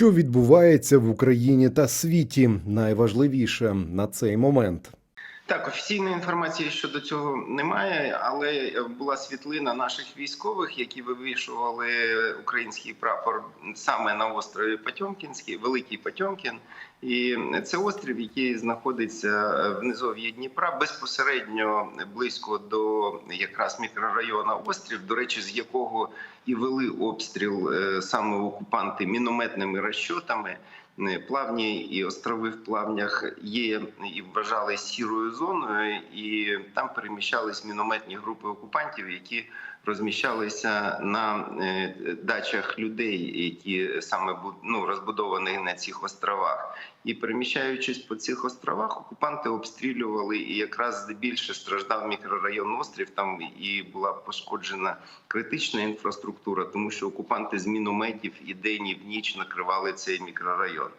Що відбувається в Україні та світі? Найважливіше на цей момент. Так, офіційної інформації щодо цього немає, але була світлина наших військових, які вивішували український прапор саме на острові Потьомкінський, Великий Потьомкін. І це острів, який знаходиться в низов'ї Дніпра, безпосередньо близько до якраз мікрорайону острів, до речі, з якого і вели обстріл е, саме окупанти мінометними розчотами. Е, Плавні і острови в плавнях є і вважали сірою зоною, і там переміщались мінометні групи окупантів, які розміщалися на е, дачах людей, які саме ну, розбудовані на цих островах. І переміщаючись по цих островах, окупанти обстрілювали і якраз здебільше страждав мікрорайон острів. Там і була пошкоджена критична інфраструктура, тому що окупанти з мінометів і день, і в ніч накривали цей мікрорайон.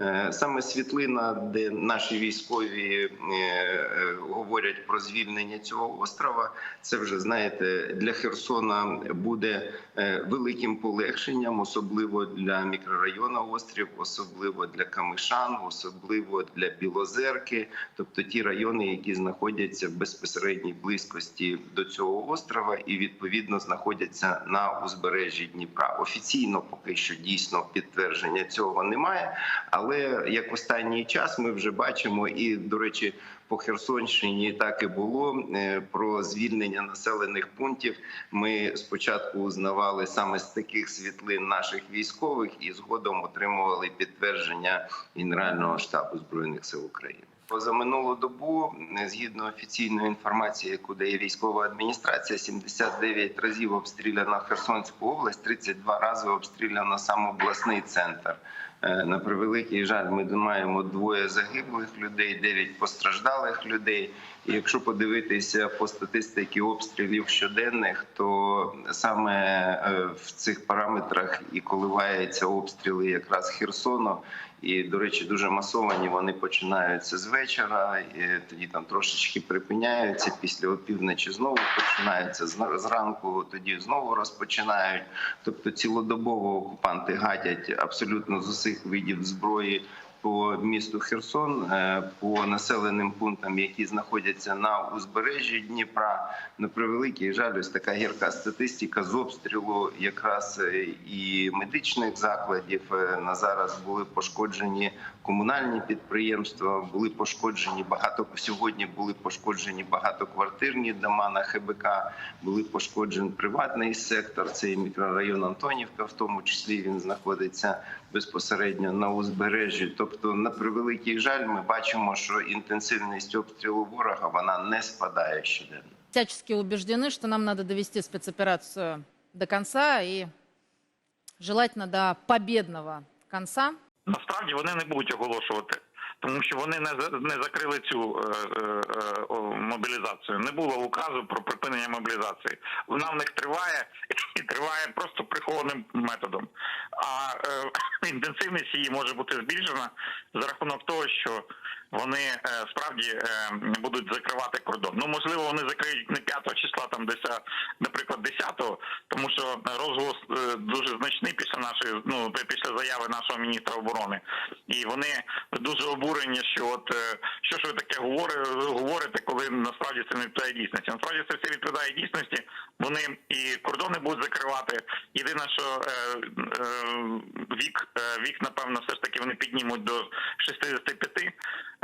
Е, Саме світлина, де наші військові е, говорять про звільнення цього острова, це вже знаєте для Херсона буде е, великим полегшенням, особливо для мікрорайону острів, особливо для Камишан, особливо для Білозерки, тобто ті райони, які знаходяться в безпосередній близькості до цього острова, і відповідно знаходяться на узбережжі Дніпра. Офіційно поки що дійсно підтвердження цього немає. Але як останній час ми вже бачимо, і до речі, по Херсонщині так і було е, про звільнення населених пунктів. Ми спочатку узнавали саме з таких світлин наших військових, і згодом отримували підтвердження Генерального штабу збройних сил України. За минулу добу, е, згідно офіційної інформації, яку дає військова адміністрація, 79 разів обстріляно Херсонську область, 32 рази обстріляно сам обласний центр. Е, На превеликий жаль, ми маємо двоє загиблих людей, дев'ять постраждалих людей. І якщо подивитися по статистиці обстрілів щоденних, то саме е, в цих параметрах і коливаються обстріли якраз Херсону. І, до речі, дуже масовані вони починаються з вечора, і тоді там трошечки припиняються. Після опівночі знову починаються зранку, тоді знову розпочинають. Тобто цілодобово окупанти гатять абсолютно з усіх видів зброї по місту Херсон, е, по населеним пунктам, які знаходяться на узбережжі Дніпра. На превеликий жаль, ось така гірка статистика з обстрілу якраз е, і медичних закладів. Е, На зараз були пошкоджені комунальні підприємства, були пошкоджені багато сьогодні. Були пошкоджені багатоквартирні дома на ХБК, були пошкоджений приватний сектор. Це і мікрорайон Антонівка, в тому числі він знаходиться безпосередньо на узбережжі. Тобто, на превеликий жаль, ми бачимо, що інтенсивність обстрілу ворога вона не спадає щоденно. всячески убеждены, что нам надо довести спецоперацию до конца и желательно до победного конца. Насправді вони не будуть оголошувати, тому що вони не не закрили цю е, е, е, мобілізацію. Не було указу про припинення мобілізації. Вона в них триває і триває просто прихованим методом. А е, інтенсивність її може бути збільшена за рахунок того, що вони е, справді е, будуть закривати кордон. Ну можливо, вони закриють не 5 числа, там десь, наприклад, 10, тому що розголос е, дуже значний після нашої, ну після заяви нашого міністра оборони, і вони дуже обурені, що от е, що ж ви таке говорите, коли насправді це не відповідає дійсності. Насправді це все відповідає дійсності. Вони і кордони будуть закривати. Єдине, що е, е, вік, е, вік, напевно, все ж таки вони піднімуть до 65.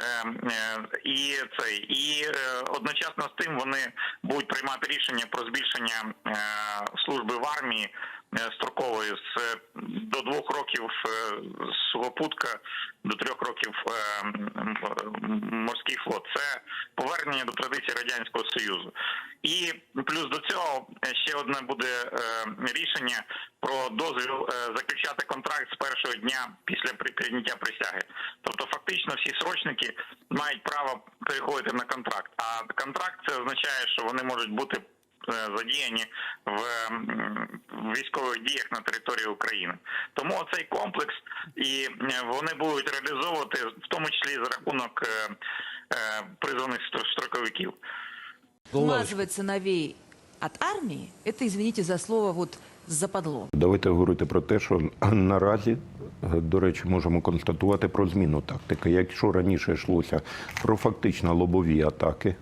Е, е, і цей і е, одночасно з тим вони будуть приймати рішення про збільшення служби в армії строкової з до двох років сухопутка до трьох років морський флот. Це повернення до традиції радянського союзу. І плюс до цього е, ще одне буде е, рішення про дозвіл е, заключати контракт з першого дня після при- прийняття присяги. Тобто, фактично, всі срочники мають право переходити на контракт. А контракт це означає, що вони можуть бути задіяні в військових діях на території України. Тому цей комплекс і вони будуть реалізовувати в тому числі за рахунок призваних строковиків. Отмазывать сыновей от армии, это, извините за слово, вот западло. Давайте говорити про те, що наразі е, до речі, можемо констатувати про зміну тактики. Якщо раніше йшлося про фактично лобові атаки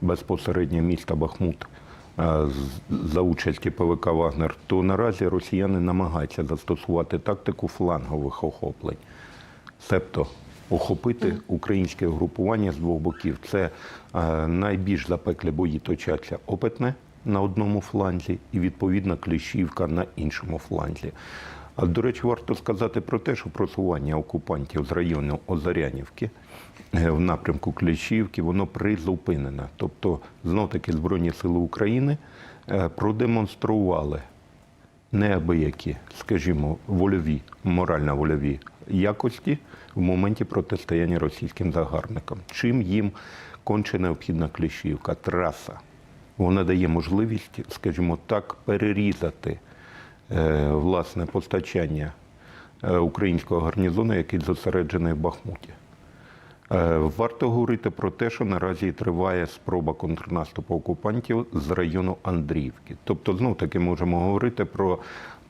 безпосередньо міста Бахмут е, з- за участі ПВК Вагнер, то наразі росіяни намагаються застосувати тактику флангових охоплень. Себто охопити українське групування з двох боків. Це е, найбільш запеклі бої точаться Опитне на одному фланзі і відповідно Кліщівка на іншому фланзі. А до речі, варто сказати про те, що просування окупантів з району Озарянівки е, в напрямку Кліщівки воно призупинене. Тобто, знов таки Збройні Сили України е, продемонстрували неабиякі, скажімо, вольові, морально-вольові якості в моменті протистояння російським загарбникам. Чим їм конче необхідна кліщівка, траса. Вона дає можливість, скажімо так, перерізати е, власне постачання е, українського гарнізону, який зосереджений в Бахмуті. Е, Варто говорити про те, що наразі триває спроба контрнаступу окупантів з району Андріївки. Тобто, знов таки можемо говорити про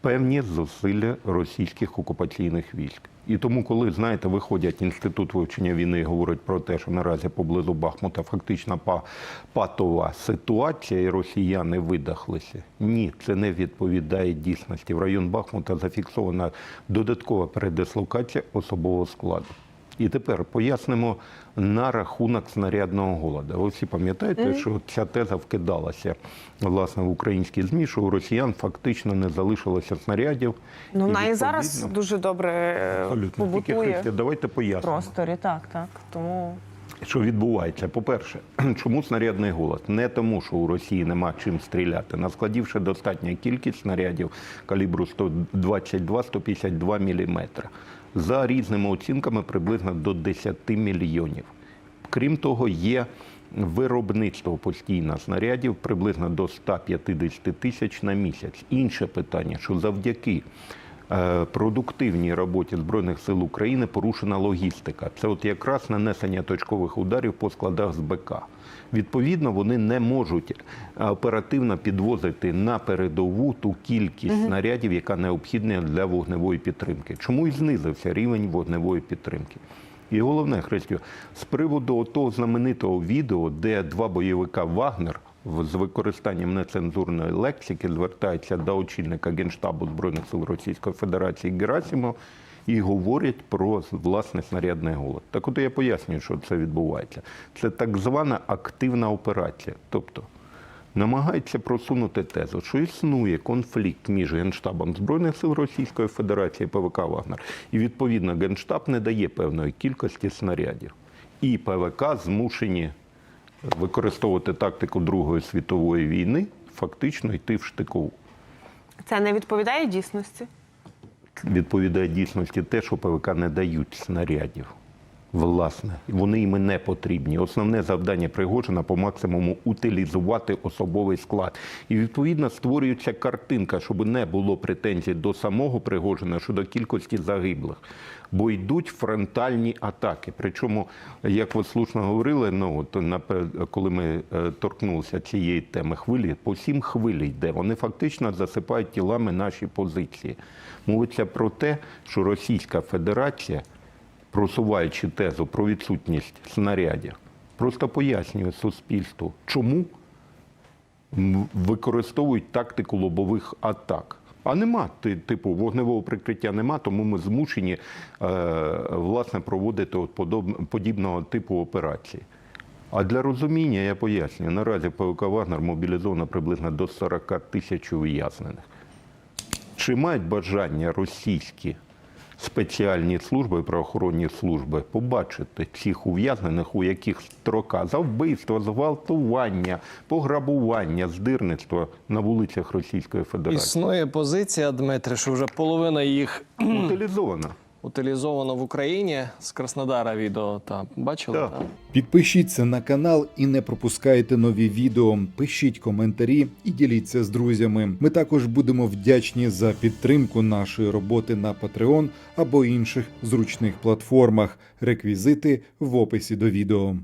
певні зусилля російських окупаційних військ. І тому, коли знаєте, виходять інститут вивчення війни і говорять про те, що наразі поблизу Бахмута фактично патова ситуація, і росіяни видахлися. Ні, це не відповідає дійсності. В район Бахмута зафіксована додаткова передислокація особового складу. І тепер пояснимо на рахунок снарядного голоду. Ви всі пам'ятаєте, що ця теза вкидалася власне в українські ЗМІ, що у росіян фактично не залишилося снарядів. Ну, вона і зараз дуже добре е, Абсолютно. Побутує Христя, давайте пояснимо, просторі. Так, так. Тому що відбувається. По-перше, чому снарядний голод? Не тому, що у Росії нема чим стріляти. Наскладівши достатня кількість снарядів калібру 122-152 мм. За різними оцінками приблизно до 10 мільйонів. Крім того, є виробництво постійно снарядів приблизно до 150 тисяч на місяць. Інше питання, що завдяки продуктивній роботі Збройних сил України порушена логістика. Це от якраз нанесення точкових ударів по складах з БК. Відповідно, вони не можуть е, оперативно підвозити на передову ту кількість снарядів, яка необхідна для вогневої підтримки. Чому і знизився рівень вогневої підтримки? І головне, Христю, з приводу того знаменитого відео, де два бойовика Вагнер з використанням нецензурної лексики звертаються до очільника Генштабу Збройних сил Російської Федерації Герасимова і говорять про власне снарядний голод. Так от я пояснюю, що це відбувається. Це так звана активна операція. Тобто намагається просунути тезу, що існує конфлікт між Генштабом Збройних сил Російської Федерації і ПВК Вагнер. І відповідно Генштаб не дає певної кількості снарядів. І ПВК змушені використовувати тактику Другої світової війни, фактично йти в штикову. це не відповідає дійсності. Відповідає дійсності те, що ПВК не дають снарядів. Власне, вони їм не потрібні. Основне завдання Пригожина по максимуму утилізувати особовий склад. І відповідно створюється картинка, щоб не було претензій до самого Пригожина щодо кількості загиблих. Бо йдуть фронтальні атаки. Причому, як ви слушно говорили, ну от коли ми е, торкнулися цієї теми хвилі, по сім хвилі йде. Вони фактично засипають тілами наші позиції. Мовиться про те, що Російська Федерація просуваючи тезу про відсутність снарядів, просто пояснює суспільству, чому використовують тактику лобових атак. А нема типу вогневого прикриття нема, тому ми змушені е, власне проводити от подібного типу операції. А для розуміння я пояснюю, наразі ПВК Вагнер мобілізовано приблизно до 40 тисяч ув'язнених. Чи мають бажання російські спеціальні служби, правоохоронні служби побачити цих ув'язнених, у яких строка за вбивство, зґвалтування, пограбування, здирництво на вулицях Російської Федерації? Існує позиція, Дмитре, що вже половина їх Утилізовано. Утилізовано в Україні з Краснодара відео. Та бачили? Так. Там? Підпишіться на канал і не пропускайте нові відео. Пишіть коментарі і діліться з друзями. Ми також будемо вдячні за підтримку нашої роботи на Patreon або інших зручних платформах. Реквізити в описі до відео.